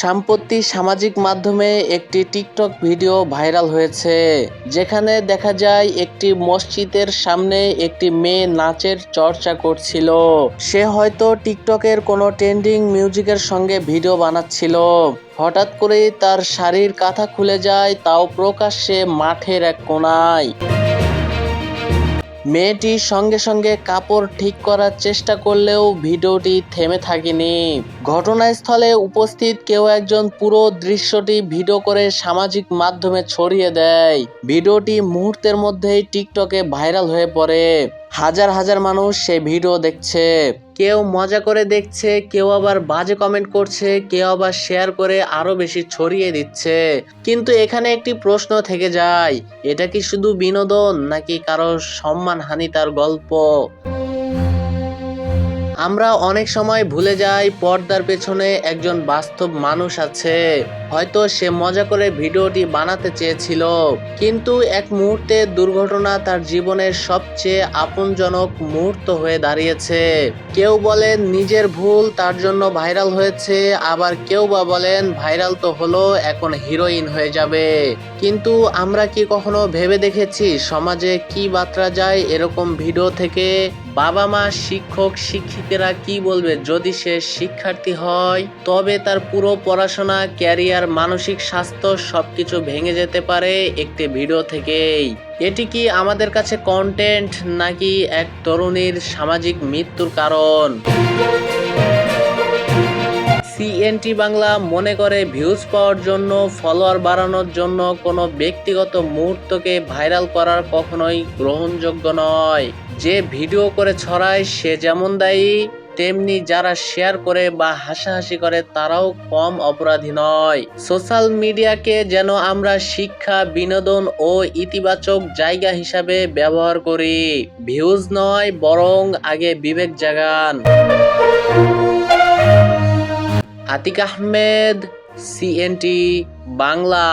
সাম্প্রতি সামাজিক মাধ্যমে একটি টিকটক ভিডিও ভাইরাল হয়েছে, যেখানে দেখা যায় একটি মসজিদের সামনে একটি মেয়ে নাচের চর্চা করছিল। সে হয়তো টিকটকের কোনো ট্রেন্ডিং মিউজিকের সঙ্গে ভিডিও বানাচ্ছিল। হঠাৎ করে তার শাড়ির কাঁথা খুলে যায়, তাও প্রকাশ্যে মাঠের এক কোনায়। মেয়েটি সঙ্গে সঙ্গে কাপড় ঠিক করার চেষ্টা করলেও ভিডিওটি থেমে থাকেনি। ঘটনাস্থলে উপস্থিত কেউ একজন পুরো দৃশ্যটি ভিডিও করে সামাজিক মাধ্যমে ছড়িয়ে দেয়। ভিডিওটি মুহূর্তের মধ্যেই টিকটকে ভাইরাল হয়ে পড়ে। হাজার হাজার মানুষ সেই ভিডিও দেখছে। কেউ মজা করে দেখছে, কেউ আবার বাজে কমেন্ট করছে, কেউ আবার শেয়ার করে আরও বেশি ছড়িয়ে দিচ্ছে। কিন্তু এখানে একটি প্রশ্ন থেকে যায়, এটা কি শুধু বিনোদন নাকি কারও সম্মানহানি তার গল্প? আমরা অনেক সময় ভুলে যাই, পর্দার পেছনে একজন বাস্তব মানুষ আছে। হয়তো সে মজা করে ভিডিওটি বানাতে চেয়েছিল, কিন্তু এক মুহূর্তে দুর্ঘটনা তার জীবনের সবচেয়ে আপনজনক মুহূর্ত হয়ে দাঁড়িয়েছে। কেউ বলেন নিজের ভুল তার জন্য ভাইরাল হয়েছে, আবার কেউ বা বলেন ভাইরাল তো হলো, এখন হিরোইন হয়ে যাবে। কিন্তু আমরা কি কখনো ভেবে দেখেছি সমাজে কি বার্তা যায় এরকম ভিডিও থেকে? বাবা মা শিক্ষক, শিক্ষিকেরা কি বলবে? যদি সে শিক্ষার্থী হয়, তবে তার পুরো পড়াশোনা, ক্যারিয়ার, মানসিক স্বাস্থ্য সবকিছু ভেঙে যেতে পারে একটি ভিডিও থেকেই। এটি কি আমাদের কাছে কন্টেন্ট নাকি এক তরুণীর সামাজিক মৃত্যুর কারণ? সিএনটি বাংলা মনে করে ভিউজ পাওয়ার জন্য ফলোয়ার বাড়ানোর জন্য কোনো ব্যক্তিগত মুহূর্তকে ভাইরাল করার কখনোই গ্রহণযোগ্য নয়। যে ভিডিও করে ছড়ায়, সে যেমন দায়ী, তেমনি যারা শেয়ার করে বা হাসাহাসি করে, তারাও কম অপরাধী নয়। সোশ্যাল মিডিয়াকে যেন আমরা শিক্ষা, বিনোদন ও ইতিবাচক জায়গা হিসাবে ব্যবহার করি। ভিউজ নয়, বরং আগে বিবেক জাগান। আতিক আহমেদ সিএনটি বাংলা।